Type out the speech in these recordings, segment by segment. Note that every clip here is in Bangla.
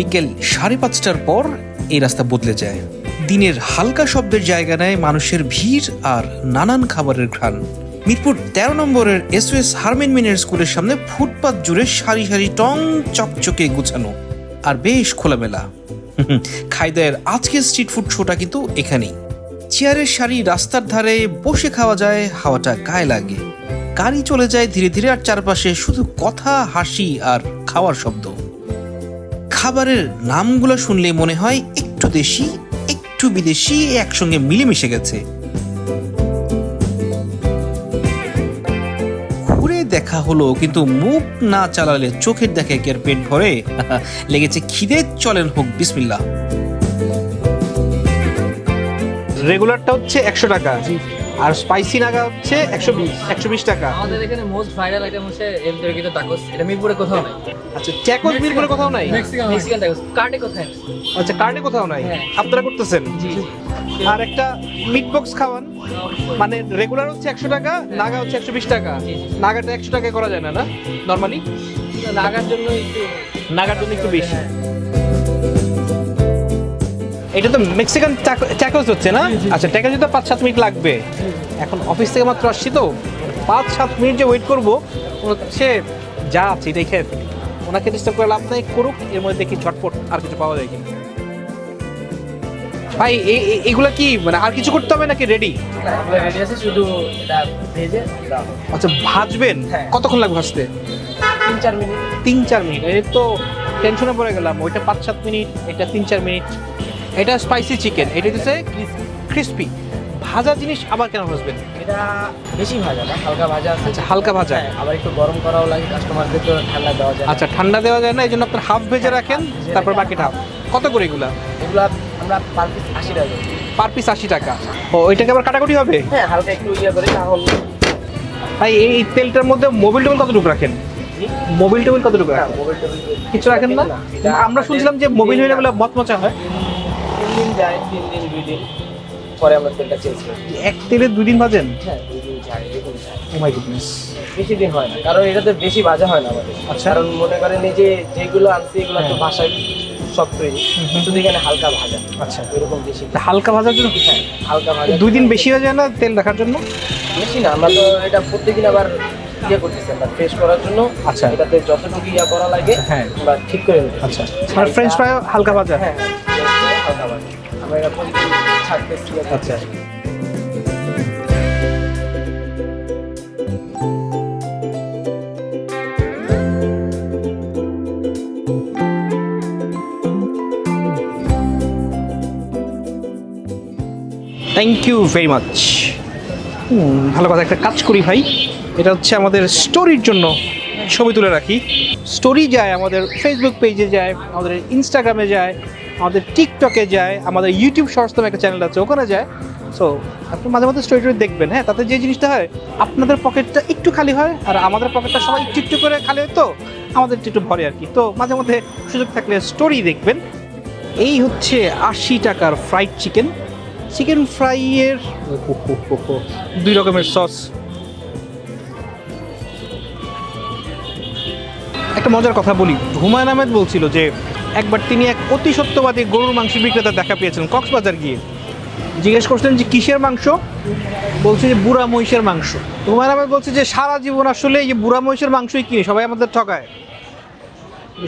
বিকেল সাড়ে পাঁচটার পর এই রাস্তা বদলে যায়। দিনের হালকা শব্দের জায়গা নেয় মানুষের ভিড় আর নানান খাবারের ঘ্রাণ। মিরপুর তেরো নম্বরের এস এস হারমেন মিনের স্কুলের সামনে ফুটপাত জুড়ে সারি সারি টং চকচকে গুছানো, আর বেশ খোলামেলা। খাইদায়ের আজকের স্ট্রিট ফুড শোটা কিন্তু এখানেই। চেয়ারের সারি রাস্তার ধারে বসে খাওয়া যায়, হাওয়াটা গায়ে লাগে। গাড়ি চলে যায় ধীরে ধীরে, আর চারপাশে শুধু কথা, হাসি আর খাওয়ার শব্দ। খাবারের নামগুলো শুনলে মনে হয় একটু দেশি একটু বিদেশি একসঙ্গে মিলেমিশে গেছে। ঘুরে দেখা হলো কিন্তু মুখ না চালালে চোখের দেখে কি আর পেট ভরে? লেগেছে খিদে চলেন হোক বিসমিল্লাহ। রেগুলারটা হচ্ছে একশো টাকা। আর স্পাইসি নাগা হচ্ছে একশো বিশ একশো বিশ টাকা। আমাদের এখানে মোস্ট ভাইরাল আইটেম হচ্ছে এম তরিকিত টাকোস এটা মিরপুরে কোথাও নাই। আচ্ছা ট্যাকোস মিরপুরে কোথাও নাই? মেক্সিকান টাকোস কার্ডে কোথায় আচ্ছা কার্ডে কোথাও নাই? হ্যাঁ। আপনারা করতেছেন? আর একটা মিট বক্স খাওয়ান মানে রেগুলার হচ্ছে একশো টাকা নাগা হচ্ছে একশো বিশ টাকা। নাগাটা একশো টাকায় করা যায় না না? নর্মালি লাগার জন্য একটু নাগার জন্য একটু বেশি। হ্যাঁ। এটা তো মেক্সিকান ট্যাকোস হচ্ছে না? আচ্ছা ট্যাকোস তো পাঁচ সাত মিনিট লাগবে। এখন অফিস থেকে মাত্র আসছি তো। পাঁচ সাত মিনিট যে ওয়েট করব হচ্ছে যা আছে এটাই খেয়ে ওনাকে ডিস্টার্ব করে লাভ নাই করুক এর মধ্যে দেখি ঝটপট আর কিছু পাওয়া যায় কিনা। ভাই এগুলা কি মানে আর কিছু করতে হবে নাকি রেডি রেডি আছে শুধু এটা ভেজে আচ্ছা ভাজবেন? হ্যাঁ। কতক্ষণ লাগবে ভাজতে? তিন চার মিনিট। তিন চার মিনিট। এই তো টেনশনে পড়ে গেলাম। ওইটা পাঁচ সাত মিনিট এটা তিন চার মিনিট। এটা স্পাইসি চিকেন এটা হচ্ছে ক্রিস্পি ভাজা জিনিস আবার কেন ভাজবেন? এটা বেশি ভাজা না হালকা ভাজা আছে। আচ্ছা হালকা ভাজা। হ্যাঁ, আবার একটু গরম করাও লাগে কাস্টমারদের তো ঠান্ডা দেওয়া যায় আচ্ছা ঠান্ডা দেওয়া যায় না এই জন্য আপনার হাফ ভেজে রাখেন তারপর। বাকিটা। হাফ কত করে এগুলা? এগুলো আমরা পার পিস আশি টাকা পার পিস আশি টাকা। ও ওইটাকে আবার কাটাকুটি হবে? হ্যাঁ হালকা একটু ইয়ে করে তাহলে ভাই এই তেলটার মধ্যে মোবিল টেবিল কতটুকু রাখেন? মোবিল টেবিল কতটুকু হ্যাঁ, রাখেন? কিছু রাখেন না? আমরা শুনছিলাম যে মোবিল হয়ে গেলে মচমচা হয়। দিন যায় তিন দিন দুই দিন পরে আমরা তেলটা চেঞ্জ করি। এক তেলে দুই দিন ভাজেন? হ্যাঁ দুই দিন যায় এরকম যায়। ও মাই গুডনেস বেশি দিন হয় না কারণ এটাতে বেশি ভাজা হয় না আমাদের। আচ্ছা। কারণ মনে করেন এই যে যেগুলো আনছি এগুলো তো হ্যাঁ। তৈরি হুম। শুধু এখানে হালকা ভাজা। আচ্ছা। এরকম বেশি হালকা ভাজার জন্য হ্যাঁ হালকা ভাজা দুই দিন বেশি হয়ে যায় না তেল রাখার জন্য? বেশি না আমরা তো এটা প্রত্যেকদিন আবার ইয়ে করতেছি আমরা ফ্রেশ করার জন্য। আচ্ছা। এটাতে যতটুকু ইয়া করা লাগে হ্যাঁ। আমরা ঠিক করে আচ্ছা। আর ফ্রেঞ্চ ফ্রাই হালকা ভাজা? হ্যাঁ। থ্যাংক ইউ ভেরি মাচ ভালো কথা, একটা কাজ করি ভাই। এটা হচ্ছে আমাদের স্টোরির জন্য ছবি তুলে রাখি। স্টোরি যায় আমাদের ফেসবুক পেজে যায়, আমাদের ইনস্টাগ্রামে যায় আমাদের টিকটকে যায়, আমাদের ইউটিউব শর্টস নামে একটা চ্যানেল আছে, ওখানে যায়। সো আপনি মাঝে মাঝে স্টোরি টোরি দেখবেন হ্যাঁ? তাতে যে জিনিসটা হয়, আপনাদের পকেটটা একটু খালি হয়, আর আমাদের পকেটটা সবাই একটু একটু করে খালি হয়, তো আমাদের একটু ভরে আর কি। তো মাঝে মধ্যে সুযোগ থাকলে স্টোরি দেখবেন। এই হচ্ছে আশি টাকার ফ্রাইড চিকেন চিকেন ফ্রাইয়ের দুই রকমের সস একটা মজার কথা বলি। হুমায়ুন আহমেদ বলছিল যে একবার তিনি এক অতি সত্যবাদী গরুর মাংস বিক্রেতা দেখা পেয়েছেন কক্সবাজার গিয়ে। জিজ্ঞেস করছেন যে কিসের মাংস? বলছে যে বুড়া মহিষের মাংস। তোমার আহমেদ বলছে যে সারা জীবন আসলে এই বুড়া মহিষের মাংসই কিনি, সবাই আমাদের ঠকায়।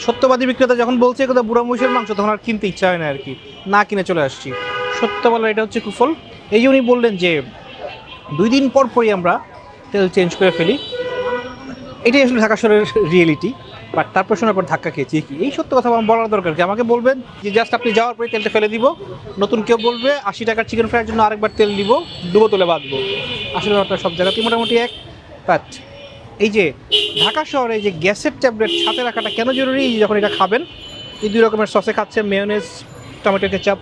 সত্যবাদী বিক্রেতা যখন বলছে কথা বুড়া মহিষের মাংস, তখন আর কিনতে ইচ্ছা হয় না আর কি। না কিনে চলে আসছি। সত্য বলার এটা হচ্ছে কুফল। এই যে উনি বললেন যে দুই দিন পর পরই আমরা তেল চেঞ্জ করে ফেলি, এটাই আসলে ঢাকা শহরের রিয়েলিটি বাট তারপর শোনার পর ধাক্কা খেয়েছি। কি? এই সত্য কথা আমার বলার দরকার কি? আমাকে বলবেন যে জাস্ট আপনি যাওয়ার পরে তেলটা ফেলে দিব। নতুন কেউ বলবে, আশি টাকার চিকেন ফ্রাইয়ের জন্য আরেকবার তেল দিব, ডুবো তুলে বাঁধবো। আসলে ব্যাপারটা সব জায়গাতেই মোটামুটি এক। বাট এই যে ঢাকা শহরে যে গ্যাসের ট্যাবলেট সাথে রাখাটা কেন জরুরি? যখন এটা খাবেন, এই দুই রকমের সসে খাচ্ছেন মেয়নেজ টমেটো কেচাপ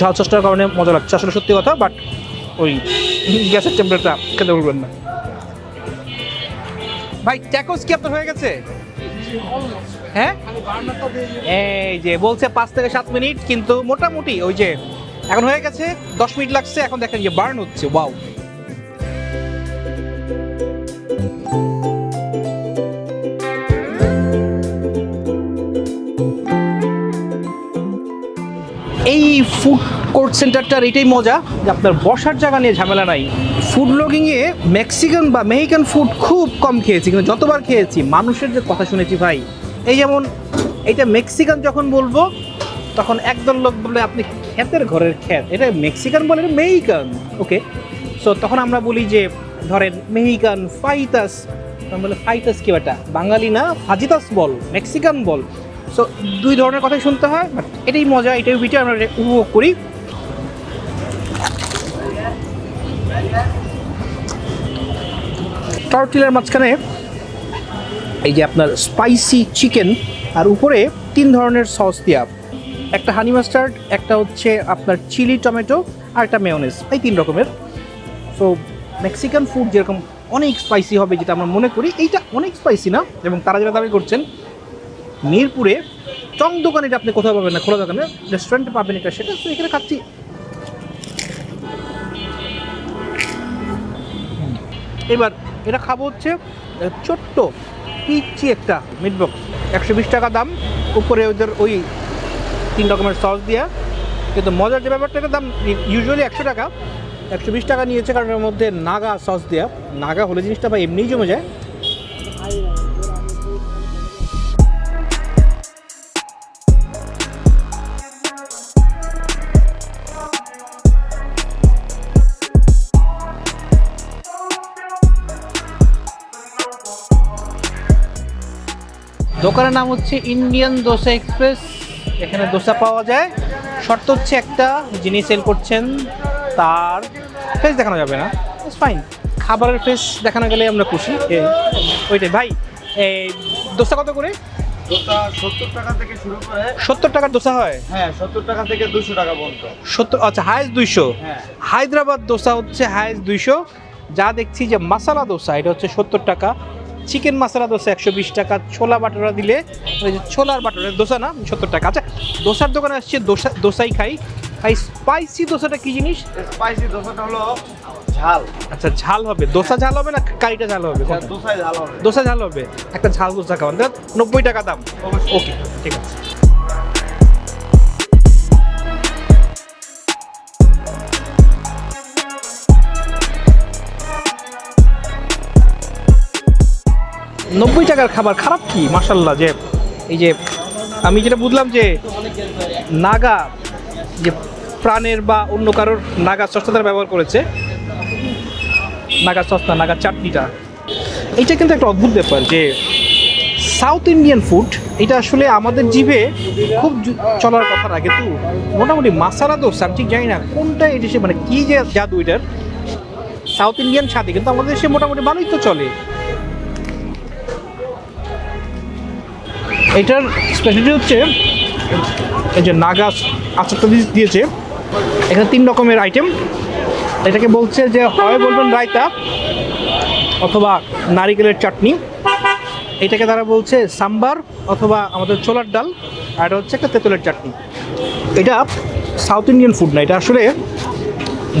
ঝাল সসটার কারণে মজা লাগছে, আসলে সত্যি কথা বাট ওই গ্যাসের টেম্পারেটা খেতে বলবেন না। ভাই ট্যাকোস কি আপনার হয়ে গেছে? হ্যাঁ? এই যে, বলছে পাঁচ থেকে সাত মিনিট, কিন্তু মোটামুটি ওই যে, এখন হয়ে গেছে, দশ মিনিট লাগছে, এখন দেখেন যে বার্ন হচ্ছে বাউ এই ফুড কোর্ট সেন্টারটার এটাই মজা যে আপনার বসার জায়গা নিয়ে ঝামেলা নাই। ফুড ব্লগিংয়ে মেক্সিকান বা মেহিকান ফুড খুব কম খেয়েছি, কিন্তু যতবার খেয়েছি, মানুষের যে কথা শুনেছি ভাই, এই যেমন এইটা মেক্সিকান যখন বলব, তখন একদল লোক বলবে আপনি ক্ষেতের ঘরের ক্ষেত? এটা মেক্সিকান বলে, এটা মেহিকান ওকে সো তখন আমরা বলি যে, ধরেন মেহিকান ফাইতাস বলে ফাইতাস কি বেটা বাঙালি না ফাজিতাস বল মেক্সিকান বল। সো দুই ধরনের কথাই শুনতে হয় বাট এটাই মজা, এটাই ভিডিও আমরা উপভোগ করি। টর্টিলার মাঝখানে এই যে আপনার স্পাইসি চিকেন, আর উপরে তিন ধরনের সস দেওয়া একটা হানি মাস্টার্ড একটা হচ্ছে আপনার চিলি টমেটো আর একটা মেয়নেস এই তিন রকমের। সো মেক্সিকান ফুড যেরকম অনেক স্পাইসি হবে যেটা আমরা মনে করি, এইটা অনেক স্পাইসি না, এবং তারা যেটা দাবি করছেন, মিরপুরে চং দোকানে এটা আপনি কোথাও পাবেন না, খোলা দোকানে রেস্টুরেন্টে পাবেন এটা, সেটা তো এখানে খাচ্ছি এবার এটা খাব হচ্ছে ছোট্ট পিচি একটা মিট বক্স একশো বিশ টাকা দাম, উপরে ওদের ওই তিন রকমের সস দেওয়া কিন্তু মজার যে ব্যাপারটা দাম ইউজুয়ালি একশো টাকা। একশো বিশ টাকা নিয়েছে কারণ এর মধ্যে নাগা সস দেওয়া নাগা হলে জিনিসটা বা এমনিই জমে যায়। দোকানের নাম হচ্ছে ইন্ডিয়ান দোসা এক্সপ্রেস। এখানে দোসা পাওয়া যায়। শর্ত হচ্ছে একটা যিনি সেল করছেন তার ফেস দেখানো যাবে না। ফাইন খাবারের ফেস দেখানো গেলে আমরা খুশি। ওইটাই। ভাই এই দোসা কত সত্তর করে সত্তর টাকার দোসা হয়? হ্যাঁ সত্তর টাকা থেকে দুশো টাকা পর্যন্ত। সত্তর আচ্ছা হায়েস্ট দুইশো। হ্যাঁ। হায়দ্রাবাদ দোসা হচ্ছে হায়েস্ট দুইশো। যা দেখছি যে মাসালা দোসা এটা হচ্ছে সত্তর টাকা। চিকেন মশলা দোসা একশো বিশ টাকা ছোলা বাটোরা দিলে ওই যে ছোলার বাটোরা দোসা না সত্তর টাকা। আচ্ছা দোসার দোকানে আসছে দোসা দোসাই খাই। ভাই স্পাইসি দোসাটা কি জিনিস? স্পাইসি দোসাটা হলো ঝাল। আচ্ছা ঝাল হবে। দোসা ঝাল হবে না কারিটা ঝাল হবে? দোসা ঝাল হবে। দোসা ঝাল হবে। একটা ঝাল দোসা খাওয়ান। নব্বই টাকা দাম। ওকে ঠিক আছে। নব্বই টাকার খাবার খারাপ কি? মাসাল্লাহ যে এই যে আমি যেটা বুঝলাম যে নাগা, যে প্রাণের বা অন্য কারোর নাগা সস্তা তারা ব্যবহার করেছে, নাগা সস্তা, নাগা চাটনিটা, এইটা কিন্তু একটা অদ্ভুত ব্যাপার যে সাউথ ইন্ডিয়ান ফুড, এটা আসলে আমাদের জিভে খুব চলার কথা না, কিন্তু মোটামুটি মাসালা আমি ঠিক জানি না কোনটা এই দেশে মানে কী যে জাদু এটার, সাউথ ইন্ডিয়ান স্বাদে, কিন্তু আমাদের দেশে মোটামুটি ভালোই তো চলে। এটার স্পেশালিটি হচ্ছে এই যে নাগা আচারটা দিয়ে- দিয়েছে। এখানে তিন রকমের আইটেম এটাকে বলছে যে হয় বলবেন রায়তা অথবা নারিকেলের চাটনি। এটাকে তারা বলছে সাম্বার অথবা আমাদের ছোলার ডাল। আর এটা হচ্ছে একটা তেঁতুলের চাটনি। এটা সাউথ ইন্ডিয়ান ফুড না, এটা আসলে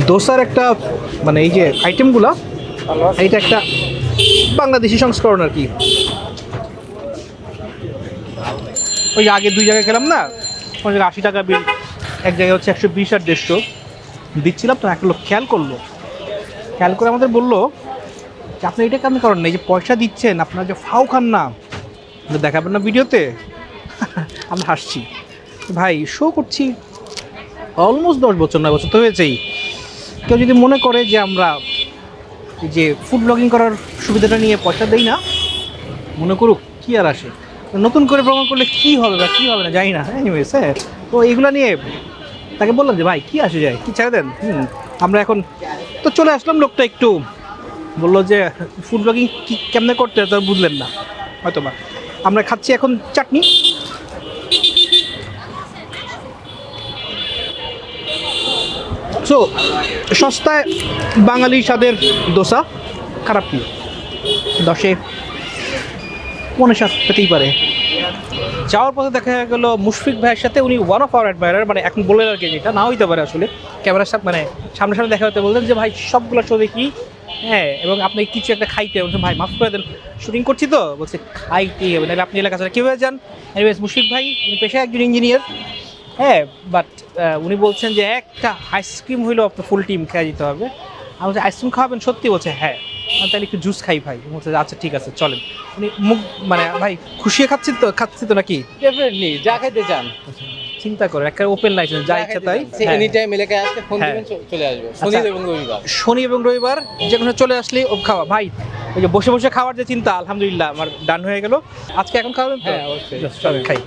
দোসার একটা মানে এই যে আইটেমগুলো এইটা একটা বাংলাদেশি সংস্করণ আর কি। ওই আগে দুই জায়গায় খেলাম না ওই আশি টাকা বিল এক জায়গায় হচ্ছে একশো বিশ আর দেড়শো। দিচ্ছিলাম তো একটা লোক খেয়াল করল। খেয়াল করে আমাদের বলল যে আপনি এটা কেন করেন? না এই যে পয়সা দিচ্ছেন, আপনার যে ফাও খান না দেখাবেন না ভিডিওতে? আমরা হাসছি। ভাই শো করছি। অলমোস্ট দশ বছর, নয় বছর তো হয়েছেই। কেউ যদি মনে করে যে আমরা যে ফুড ব্লগিং করার সুবিধাটা নিয়ে পয়সা দেই না, মনে করুক, কি আর আসে? নতুন করে প্রমাণ করলে কি হবে বা কি হবে না, জানি না। হ্যাঁ। তো এইগুলো নিয়ে তাকে বললাম যে, ভাই, কি আসে যায়? কি ছেড়ে দেন? হুম। আমরা এখন তো চলে আসলাম, লোকটা একটু বলল যে ফুড ব্লগিং কি কেমনে করতে হয় বুঝলেন না। হয়তো বা। আমরা খাচ্ছি এখন চাটনি। সো সস্তায় বাঙালি স্বাদের দোসা, খারাপ কি? দশে পনেরো সাত পেতেই পারে। যাওয়ার পথে দেখা গেল মুশফিক ভাইয়ের সাথে উনি ওয়ান অফ আওয়ার অ্যাডমায়ার মানে এখন বলে আর কি যেটা না হইতে পারে আসলে। ক্যামেরার সাথে মানে সামনে সামনে দেখা হতে বললেন যে, ভাই, সবগুলো শো দেখি হ্যাঁ এবং আপনি কিছু একটা খাইতে বলছেন ভাই, মাফ করে দেন শুটিং করছি তো? বলছে, খাইতেই হবে, নাহলে আপনি এলাকা ছাড়া কীভাবে যান? এনিওয়েজ মুশফিক ভাই, উনি পেশায় একজন ইঞ্জিনিয়ার হ্যাঁ বাট উনি বলছেন যে, একটা আইসক্রিম হইলেও আপনার ফুল টিম খেয়ে যেতে হবে। আমি বলছি আইসক্রিম খাওয়াবেন? সত্যি? বলছে হ্যাঁ। তাহলে একটু জুস খাই ভাই। বলছে আচ্ছা ঠিক আছে চলেন। উনি মুখ মানে ভাই খুশি খাচ্ছি তো খাচ্ছি তো নাকি? ডেফিনেটলি যা খাইতে চান। চিন্তা করে একটা ওপেন লাইসেন্স যা ইচ্ছা তাই। এনি টাইম এলাকায় আসলে ফোন। দিবেন চলে আসবে। শনি আচ্ছা। এবং রবিবার। শনি এবং রবিবার যে কোনো চলে আসলে ও খাওয়া। ভাই ওই যে বসে বসে খাওয়ার যে চিন্তা আলহামদুলিল্লাহ আমার ডান হয়ে গেল। আজকে এখন খাওয়াবেন তো? হ্যাঁ, অবশ্যই। চলেন খাই।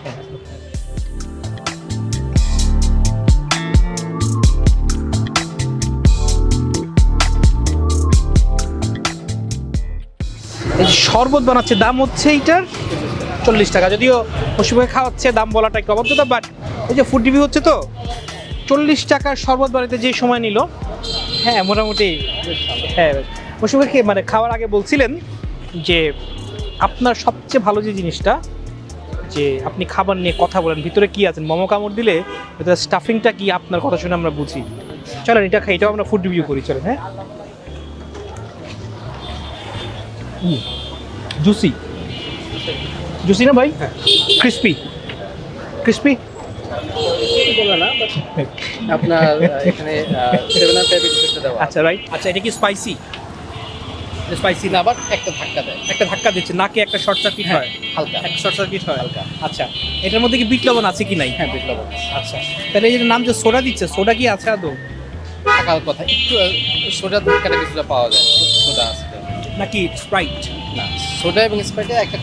এই শরবত বানাচ্ছে, দাম হচ্ছে এইটার চল্লিশ টাকা। যদিও পশ্চিমবঙ্গে খাওয়াচ্ছে, দাম বলাটা একটু অবাধ্যতা বাট এই যে ফুড রিভিউ হচ্ছে তো, চল্লিশ টাকার শরবত বানাতে যে সময় নিল হ্যাঁ মোটামুটি হ্যাঁ পশ্চিমবঙ্গে মানে খাওয়ার আগে বলছিলেন যে আপনার সবচেয়ে ভালো যে জিনিসটা, যে আপনি খাবার নিয়ে কথা বলেন, ভিতরে কি আছেন? মোমো কামড় দিলে ভিতরে স্টাফিংটা কি আপনার কথা শুনে আমরা বুঝি। চলেন, এটা খাই, এটাও আমরা ফুড রিভিউ করি, চলেন হ্যাঁ? জুসি। জুসি না ভাই? ক্রিস্পি। ক্রিস্পি? আপনার এখানে দেওয়া আচ্ছা রাইট আচ্ছা এটা কি স্পাইসি স্পাইসি না আবার একটা ধাক্কা দেয়। একটা ধাক্কা দিচ্ছে নাকে একটা শর্ট সার্কিট হয়। হালকা। একটা শর্ট সার্কিট হয়। হালকা। আচ্ছা এটার মধ্যে কি বিট লবণ আছে কি নাই? হ্যাঁ বিট লবণ আচ্ছা তাহলে এই নাম যে সোডা দিচ্ছে সোডা কি আছে আদৌ? থাকার কথা একটু সোডা ধাক্কাটা কিছুটা পাওয়া যায় সোডা নাকি স্প্রাইট না সোডা এবং স্প্রাইটে একটা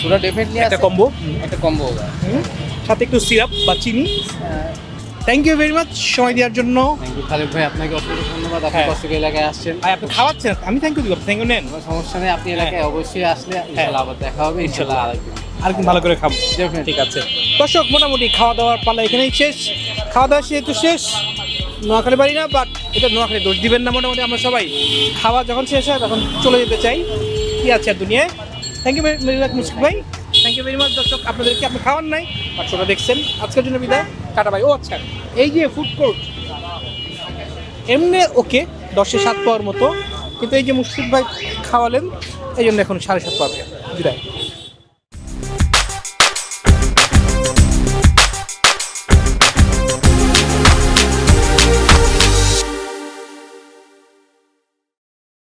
সোডা ডেফিনেটলি একটা কম্বো একটা কম্বো সাথে একটু সিরাপ বা চিনি। থ্যাংক ইউ ভেরি মাচ সময় দেওয়ার জন্য। খালিদ ভাই আপনাকে অসংখ্য ধন্যবাদ। আপনি হ্যাঁ। কষ্ট এলাকায় আসছেন। আর আপনি খাওয়াচ্ছেন? আমি থ্যাংক ইউ দিব থ্যাংক ইউ নেন। সমস্যা নেই আপনি এলাকায় অবশ্যই আসলে ইনশাআল্লাহ আবার দেখা হবে। ইনশাআল্লাহ আরেকদিন। আরেকদিন ভালো করে খাব. ঠিক আছে। দর্শক মোটামুটি খাওয়া দাওয়ার পালা এখানেই শেষ। খাওয়া দাওয়া যেহেতু শেষ নোয়াখালী বাড়ি না বাট এটা নোয়াখালী দোষ দিবেন না মোটামুটি আমরা সবাই। খাওয়া যখন শেষ হয়, তখন চলে যেতে চাই। কি আছে আর দুনিয়ায়? Thank you very much Mushfiq ভাই। থ্যাংক ইউ ভেরি মাচ দর্শক, আপনাদেরকে আপনি খাওয়ান নাই বাট ওটা দেখছেন। আজকের জন্য বিদায়, টাটা ভাই। ও আচ্ছা এই যে ফুড কোর্ট এমনি ওকে দশে সাত পাওয়ার মতো, কিন্তু এই যে মুশফিক ভাই খাওয়ালেন, এই জন্য এখন সাড়ে সাত পাবে বিদায়।